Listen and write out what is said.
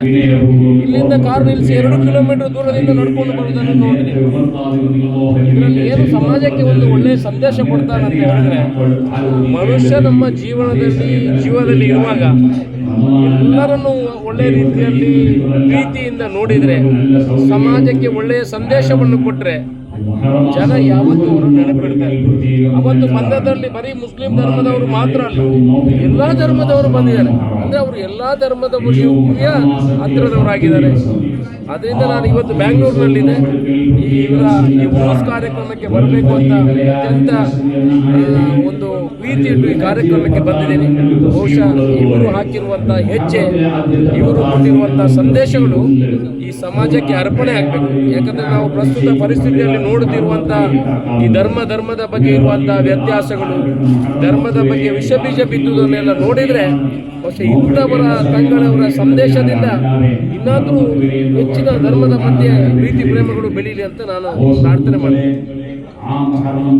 ಇಲ್ಲಿಂದ ಕಾರ್ ನಿಲ್ಲಿಸಿ ಎರಡು ಕಿಲೋಮೀಟರ್ ದೂರದಿಂದ ನಡ್ಕೊಂಡು ಬರುವುದನ್ನು ನೋಡಿದೆ ಇದರಲ್ಲಿ ಏನು ಸಮಾಜಕ್ಕೆ ಒಂದು ಒಳ್ಳೆಯ ಸಂದೇಶ ಕೊಡ್ತಾನಂತ ಹೇಳಿದ್ರೆ ಮನುಷ್ಯ ನಮ್ಮ ಜೀವನದಲ್ಲಿ ಜೀವನದಲ್ಲಿ ಇರುವಾಗ ಎಲ್ಲರನ್ನು ಒಳ್ಳೆಯ ರೀತಿಯಲ್ಲಿ ಪ್ರೀತಿಯಿಂದ ನೋಡಿದರೆ ಸಮಾಜಕ್ಕೆ ಒಳ್ಳೆಯ ಸಂದೇಶವನ್ನು ಕೊಟ್ಟರೆ ಜನ ಯಾವತ್ತೂ ಅವರು ನೆನಪಿಡ್ತಾರೆ. ಅವತ್ತು ಬಂದದಲ್ಲಿ ಬರೀ ಮುಸ್ಲಿಂ ಧರ್ಮದವರು ಮಾತ್ರ ಅಲ್ಲ ಎಲ್ಲ ಧರ್ಮದವರು ಬಂದಿದ್ದಾರೆ. ಅಂದರೆ ಅವರು ಎಲ್ಲ ಧರ್ಮದ ಬಗ್ಗೆಯೂ ಕೂಡ ಹತ್ತಿರದವರಾಗಿದ್ದಾರೆ. ಅದರಿಂದ ನಾನು ಇವತ್ತು ಬ್ಯಾಂಗ್ಳೂರಿನಲ್ಲಿದೆ ಇವರ ಈ ಉರುಸ್ ಕಾರ್ಯಕ್ರಮಕ್ಕೆ ಬರಬೇಕು ಅಂತ ಅತ್ಯಂತ ಒಂದು ಪ್ರೀತಿ ಇಟ್ಟು ಈ ಕಾರ್ಯಕ್ರಮಕ್ಕೆ ಬಂದಿದ್ದೀನಿ. ಬಹುಶಃ ಇವರು ಹಾಕಿರುವಂಥ ಹೆಜ್ಜೆ, ಇವರು ಕೊಟ್ಟಿರುವಂಥ ಸಂದೇಶಗಳು ಈ ಸಮಾಜಕ್ಕೆ ಅರ್ಪಣೆ ಆಗಬೇಕು. ಯಾಕಂದರೆ ನಾವು ಪ್ರಸ್ತುತ ಪರಿಸ್ಥಿತಿಯಲ್ಲಿ ನೋಡುತ್ತಿರುವಂಥ ಈ ಧರ್ಮ, ಧರ್ಮದ ಬಗ್ಗೆ ಇರುವಂಥ ವ್ಯತ್ಯಾಸಗಳು, ಧರ್ಮದ ಬಗ್ಗೆ ವಿಷ ಬೀಜ ಬಿದ್ದುದನ್ನೆಲ್ಲ ನೋಡಿದರೆ, ಬಹುಶಃ ಇಂಥವರ ತಂಗಳವರ ಸಂದೇಶದಿಂದ ಇನ್ನಾದರೂ ಹೆಚ್ಚಿನ ಧರ್ಮದ ಮಧ್ಯೆ ಪ್ರೀತಿ ಪ್ರೇಮಗಳು ಬೆಳೀಲಿ ಅಂತ ನಾನು ಪ್ರಾರ್ಥನೆ ಮಾಡ್ತೀನಿ.